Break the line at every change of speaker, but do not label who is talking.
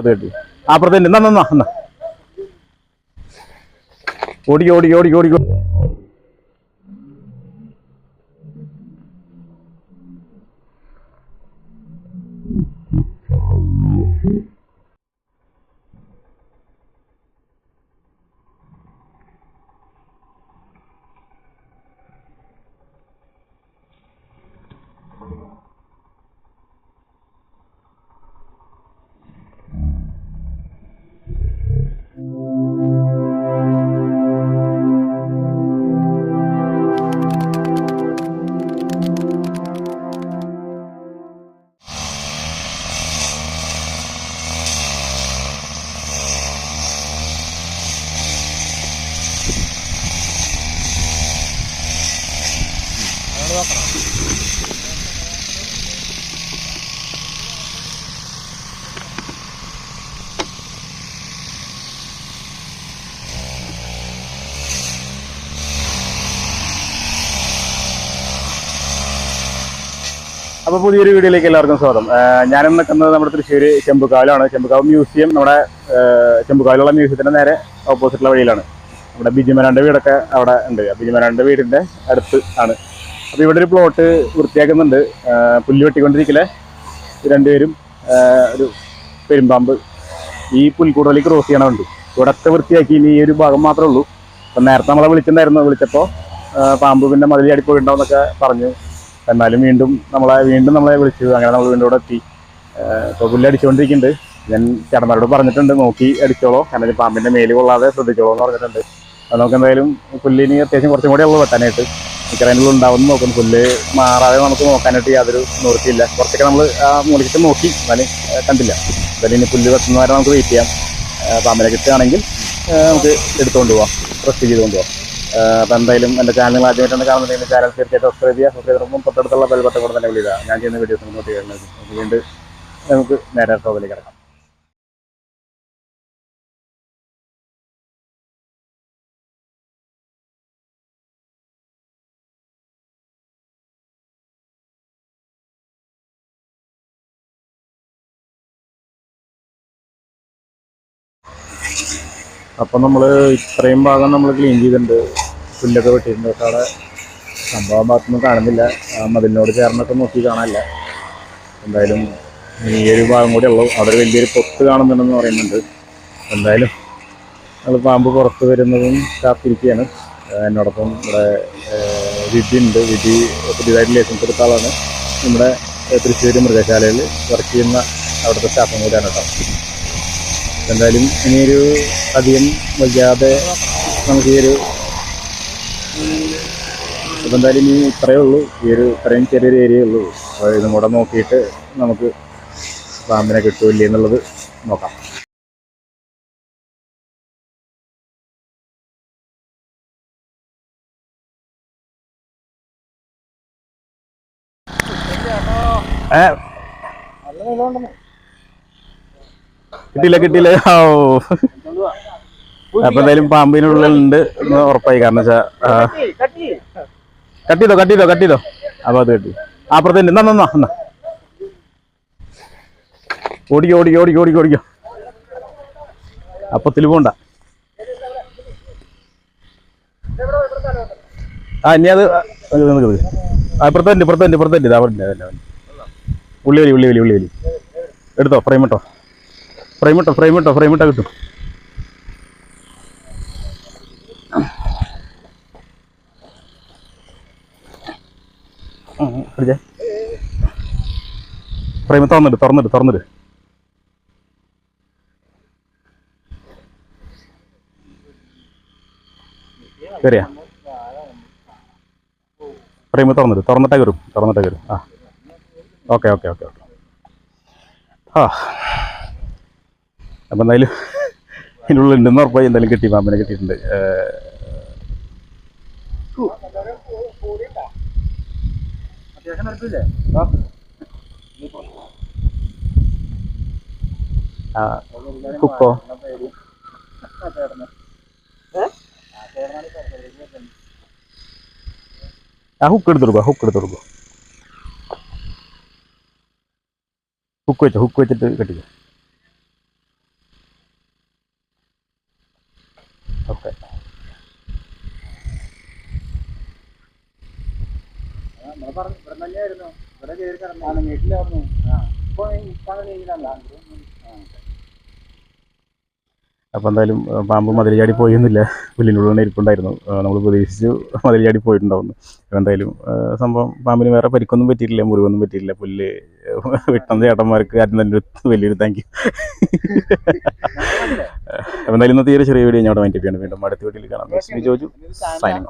അത് കിട്ടി. എന്നാ എന്നാ ഓടി ഓടി ഓടി ഓടി ഓടി. അപ്പൊ പുതിയൊരു വീഡിയോയിലേക്ക് എല്ലാവർക്കും സ്വാഗതം. ഞാനും നിൽക്കുന്നത് നമ്മുടെ തൃശ്ശൂർ ചെമ്പുകാവിലാണ്. ചെമ്പുകാവ് മ്യൂസിയം നമ്മുടെ ചെമ്പുകാവിലുള്ള മ്യൂസിയത്തിന്റെ നേരെ ഓപ്പോസിറ്റുള്ള വഴിയിലാണ്. നമ്മുടെ ബിജിമരാന്റെ വീടൊക്കെ അവിടെ ഉണ്ട്. ബിജിമരാന്റെ വീടിന്റെ അടുത്ത് ആണ്. അപ്പൊ ഇവിടെ ഒരു പ്ലോട്ട് വൃത്തിയാക്കുന്നുണ്ട്. പുല്ല് വെട്ടിക്കൊണ്ടിരിക്കലെ രണ്ടുപേരും ഒരു പെരുമ്പാമ്പ് ഈ പുൽക്കൂടലേക്ക് ക്രോസ് ചെയ്യണമുണ്ട് ഇവിടത്തെ വൃത്തിയാക്കി ഇനി ഈ ഒരു ഭാഗം മാത്രമേ ഉള്ളൂ. അപ്പൊ നേരത്തെ നമ്മളെ വിളിച്ചിട്ടുണ്ടായിരുന്നു. വിളിച്ചപ്പോൾ പാമ്പ് പിന്നെ മതിൽ അടിപ്പോയിട്ടുണ്ടാവും എന്നൊക്കെ പറഞ്ഞു. എന്നാലും വീണ്ടും നമ്മളെ വീണ്ടും നമ്മളെ വിളിച്ചു. അങ്ങനെ നമ്മൾ വീണ്ടും ഇവിടെ എത്തി. ഇപ്പോൾ പുല്ല് അടിച്ചുകൊണ്ടിരിക്കുന്നുണ്ട്. ഞാൻ ചേട്ടന്മാരോട് പറഞ്ഞിട്ടുണ്ട് നോക്കി അടിച്ചോളോ. കാരണം പാമ്പിന്റെ മേൽ കൊള്ളാതെ ശ്രദ്ധിച്ചോളോ എന്ന് പറഞ്ഞിട്ടുണ്ട്. നമുക്ക് എന്തായാലും പുല്ലിന് അത്യാവശ്യം കുറച്ചും കൂടെ ഉള്ളൂ വെട്ടാനായിട്ട്. മിക്കറേനുള്ള ഉണ്ടാവുന്ന നോക്കുന്നു. പുല്ല് മാറാതെ നമുക്ക് നോക്കാനായിട്ട് യാതൊരു നിവൃത്തിയില്ല. കുറച്ചൊക്കെ നമ്മൾ ആ മൂലിച്ചിട്ട് നോക്കി എന്നാലും കണ്ടില്ല. അതിൽ ഇനി പുല്ല് വെക്കുന്ന വരെ നമുക്ക് വെയിറ്റ് ചെയ്യാം. പാമ്പിനെ കിട്ടുകയാണെങ്കിൽ നമുക്ക് എടുത്തുകൊണ്ട് പോവാം. റെസ്റ്റ് ചെയ്തുകൊണ്ട് പോവാം. അപ്പം എന്തായാലും എന്റെ ചാനൽ ആദ്യമായിട്ടാണ് കാണുന്നുണ്ടെങ്കിൽ ചാനൽ തീർച്ചയായിട്ടും സബ്സ്ക്രൈബ് ചെയ്യുക. സബ്സ്ക്രൈബ് ചെയ്യുമ്പോൾ തൊട്ടടുത്തുള്ള ബെൽ ബട്ടൺ കൂടെ തന്നെ വിളിക്കുക ഞാൻ ചെയ്യുന്ന വീഡിയോസ് നോട്ട് ചെയ്യുന്നത് അതുകൊണ്ട് നമുക്ക് നേരെ ടോപ്പിലേക്ക് കിടക്കാം. അപ്പം നമ്മൾ ഇത്രയും ഭാഗം നമ്മൾ ക്ലീൻ ചെയ്തിട്ടുണ്ട്. പുല്ലൊക്കെ വെട്ടിയിട്ടുണ്ട്. പക്ഷെ അവിടെ സംഭവം ഭാഗത്തൊന്നും കാണുന്നില്ല. മതിലിനോട് ചേർന്നൊക്കെ നോക്കി കാണാനില്ല. എന്തായാലും ഈ ഒരു ഭാഗം കൂടി ഉള്ളൂ. അവിടെ വലിയൊരു പൊത്ത് കാണുന്നുണ്ടെന്ന് പറയുന്നുണ്ട്. എന്തായാലും നമ്മൾ പാമ്പ് പുറത്ത് വരുന്നതും കാത്തിരിക്കുകയാണ്. എന്നോടൊപ്പം ഇവിടെ വിധി ഉണ്ട്. വിധി പുതിയതായിട്ട് ലൈസൻസ് എടുത്ത ആളാണ്. നമ്മുടെ തൃശ്ശൂർ മൃഗശാലയിൽ വർക്ക് ചെയ്യുന്ന അവിടുത്തെ സ്റ്റാഫും കൂടിയാണ് കേട്ടോ. എന്തായാലും ഇനിയൊരു അധികം വൈകാതെ നമുക്ക് ഈ ഒരു എന്തായാലും ഇനി ഇത്രയേ ഉള്ളൂ. ഈ ഒരു ഇത്രയും ചെറിയൊരു ഏരിയ ഉള്ളൂ. അപ്പോൾ ഇതും കൂടെ നോക്കിയിട്ട് നമുക്ക് പാമ്പിനെ കിട്ടൂല്ലേ എന്നുള്ളത് നോക്കാം. ഏ? കിട്ടിയില്ല കിട്ടിയില്ല. ഓ അപ്പൊ എന്തായാലും പാമ്പിനുള്ളിലുണ്ട് എന്ന് ഉറപ്പായി. കാരണം വെച്ചാ കട്ടിയതോ കട്ട് ചെയ്തോ കട്ട്. ചെയ്തോ കട്ട് ചെയ്തോ അപ്പൊ അത് കട്ടി. അപ്പുറത്തേ എന്നാ എന്നാ എന്നാ ഓടിക്കോ ഓടിക്കോ ഓടിക്കോ ഓടിക്കോ ഓടിക്കോ. അപ്പത്തിൽ പോണ്ട. ആ ഇനി അത് ഇതാ അവിടെ ഉണ്ട് ഉള്ളി വലി ഉള്ളി വലി ഉള്ളി വലി എടുത്തോ ഫ്രെയിം ഇട്ടോ. ഫ്രെയിം ഇട്ടോ ഫ്രെയിം ഇട്ടോ ഫ്രെയിം ഇട്ടോ കിട്ടും. പിടിച്ചേ ഫ്രെയിം തുറന്നിട്ട് തുറന്നിട്ട് തുറന്നിട്ട് കയറിയാ ഫ്രെയിം തുറന്നിട്ട് തുറന്നിട്ടേ കയറും തുറന്നിട്ടേ കയറും ആ. ഓക്കെ ഓക്കെ ഓക്കെ ഓക്കെ ആ. അപ്പം എന്തായാലും ഇതിന്റെ ഉള്ളിൽ ഉണ്ടെന്ന് ഉറപ്പായി എന്തായാലും കിട്ടി പാമ്പിനെ കിട്ടിയിട്ടുണ്ട്. കുക്കോ? ആ ഹുക്ക് എടുത്ത് കൊടുക്കുക ഹുക്ക് എടുത്ത് കൊടുക്കുക ഹുക്ക് വെച്ചോ ഹുക്ക് വെച്ചിട്ട് കെട്ടിക്കോ. അപ്പോൾ എന്തായാലും പാമ്പ് മതിൽ ചാടി പോയൊന്നുമില്ല പുല്ലിന്റെ ഉള്ളിൽ ഇരിപ്പുണ്ടായിരുന്നു. നമ്മൾ പ്രതീക്ഷിച്ചു മതിൽ ചാടി പോയിട്ടുണ്ടാവുന്നു. അപ്പോൾ എന്തായാലും സംഭവം പാമ്പിന് വേറെ പരിക്കൊന്നും പറ്റിയിട്ടില്ല മുറിവൊന്നും പറ്റിയില്ല പുല്ല് വിട്ടന്ന ചേട്ടന്മാർക്ക് ആദ്യം തന്നെ ഒരു വലിയൊരു താങ്ക് യു അപ്പോൾ എന്തായാലും ഇന്നത്തെ തീരെ ചെറിയ വീഡിയോ ഞാൻ അവിടെ മൈൻഡ് ചെയ്യാണ് വീണ്ടും അടുത്ത വീട്ടിൽ കാണാം. ജോജു സൈനിങ്